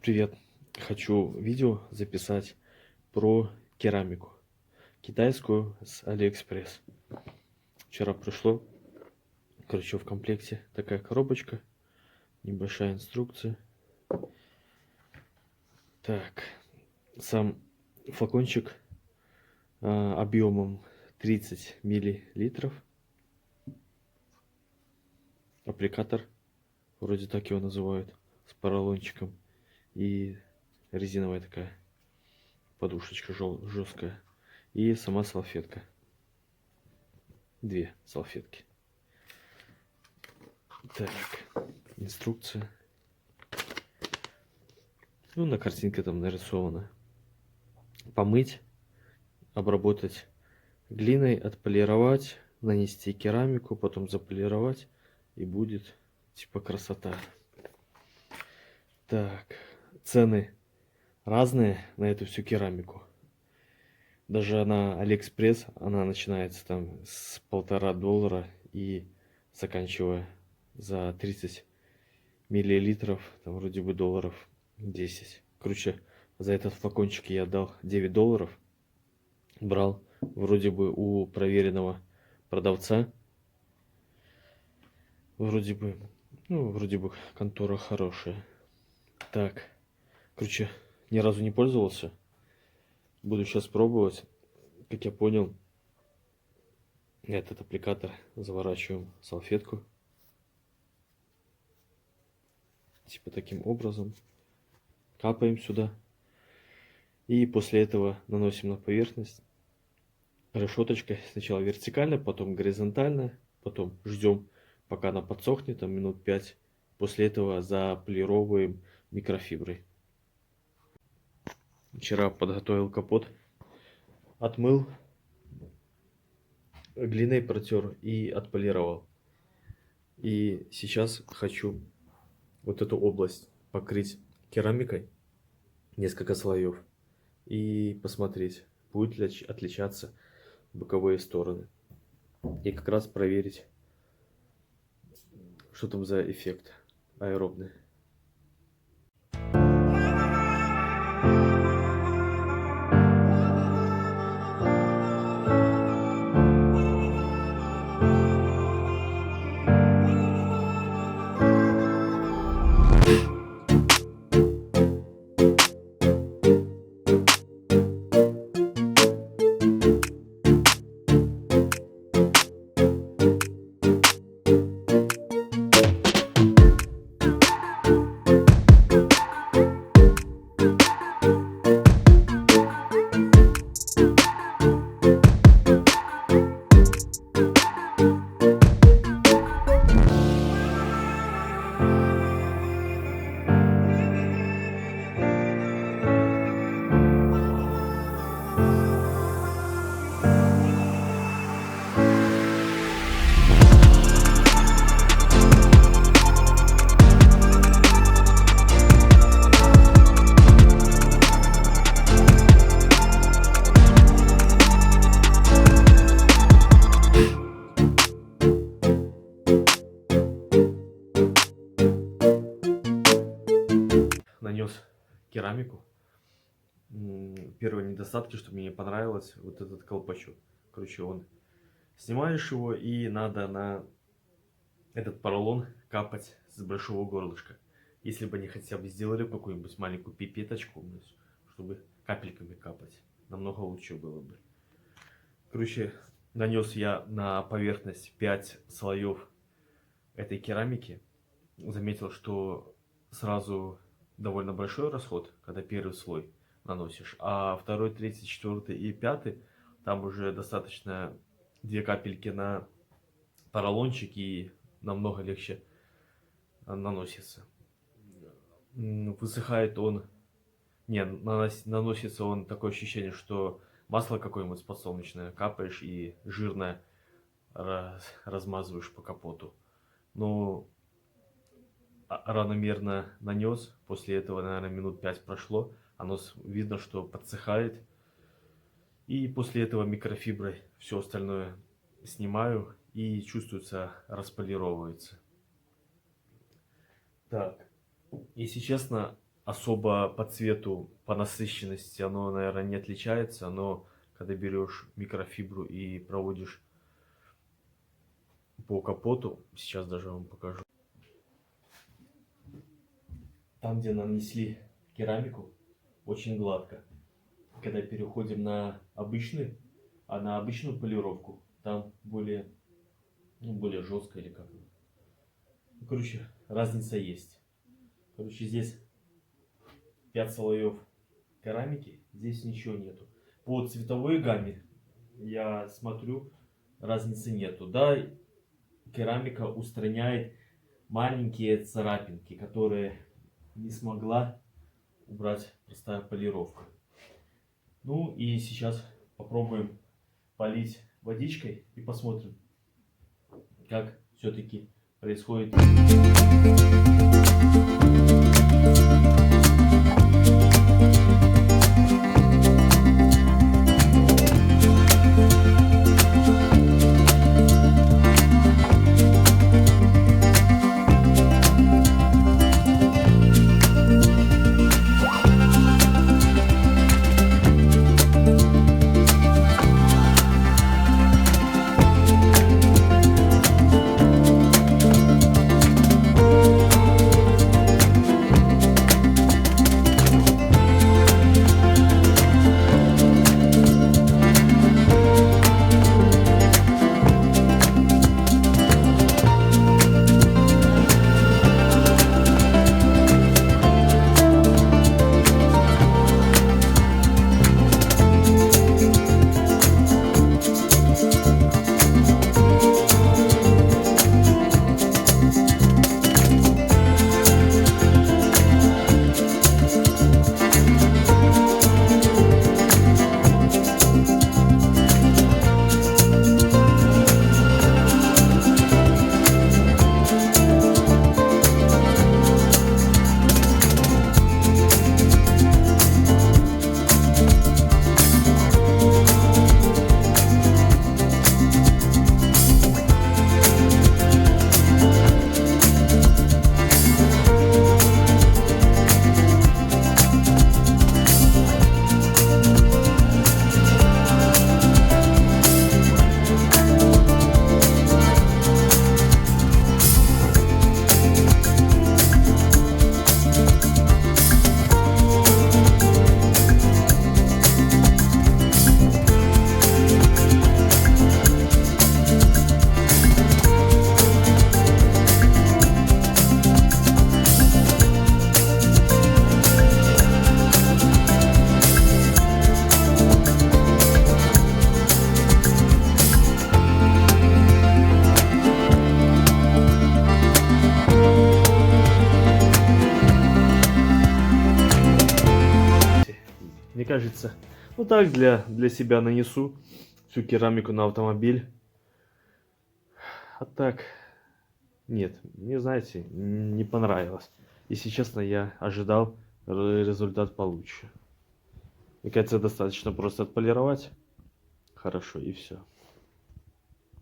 Привет! Хочу видео записать про керамику. Китайскую с Алиэкспресс. Вчера пришло. Короче, в комплекте такая коробочка. Небольшая инструкция. Так. Сам флакончик а, объемом 30 миллилитров. Аппликатор. Вроде так его называют. С поролончиком и резиновая такая подушечка жесткая и сама салфетка. Две салфетки. Так инструкция. Ну на картинке там нарисовано. Помыть обработать глиной отполировать нанести керамику потом заполировать и будет типа красота. Так цены разные на эту всю керамику. Даже на Алиэкспресс она начинается там с полтора доллара и заканчивая за 30 миллилитров, там вроде бы долларов 10. Короче, за этот флакончик я дал 9 долларов. Брал вроде бы у проверенного продавца. Вроде бы, ну, вроде бы контора хорошая. Так. Короче, ни разу не пользовался. Буду сейчас пробовать. Как я понял, этот аппликатор заворачиваем салфетку. Типа таким образом. Капаем сюда. И после этого наносим на поверхность решеточкой. Сначала вертикально, потом горизонтально. Потом ждем, пока она подсохнет, там минут 5. После этого заполировываем микрофиброй. Вчера подготовил капот, отмыл, глиной протер и отполировал. И сейчас хочу вот эту область покрыть керамикой, несколько слоев, и посмотреть, будет ли отличаться боковые стороны. И как раз проверить, что там за эффект аэробный. Керамику. Первые недостатки, что мне не понравилось, вот этот колпачок. Короче, он снимаешь его и надо на этот поролон капать с большого горлышка. Если бы они хотя бы сделали какую-нибудь маленькую пипеточку, чтобы капельками капать, намного лучше было бы. Короче, нанес я на поверхность 5 слоев этой керамики. Заметил, что сразу довольно большой расход, когда первый слой наносишь, а второй, третий, четвертый и пятый, там уже достаточно две капельки на поролончик и намного легче наносится. Высыхает он, не, наносится он такое ощущение, что масло какое-нибудь подсолнечное капаешь и жирное размазываешь по капоту. Но а, равномерно нанес. После этого, наверное, минут 5 прошло. Оно видно, что подсыхает. И после этого микрофиброй все остальное снимаю и чувствуется, располировывается. Так, если честно, особо по цвету, по насыщенности оно, наверное, не отличается, но когда берешь микрофибру и проводишь по капоту, сейчас даже вам покажу. Там, где нанесли керамику, очень гладко. Когда переходим на обычный, а на обычную полировку, там более, ну, более жестко или как. Ну, короче, разница есть. Короче, здесь 5 слоев керамики, здесь ничего нету. По цветовой гамме я смотрю, разницы нету. Да, керамика устраняет маленькие царапинки, которые не смогла убрать простая полировка. Ну и сейчас попробуем полить водичкой и посмотрим, как все-таки происходит. Кажется, ну так для, для себя нанесу всю керамику на автомобиль. А так, нет, мне, знаете, не понравилось. Если честно, я ожидал ре- результат получше. Мне кажется, достаточно просто отполировать. Хорошо, и все.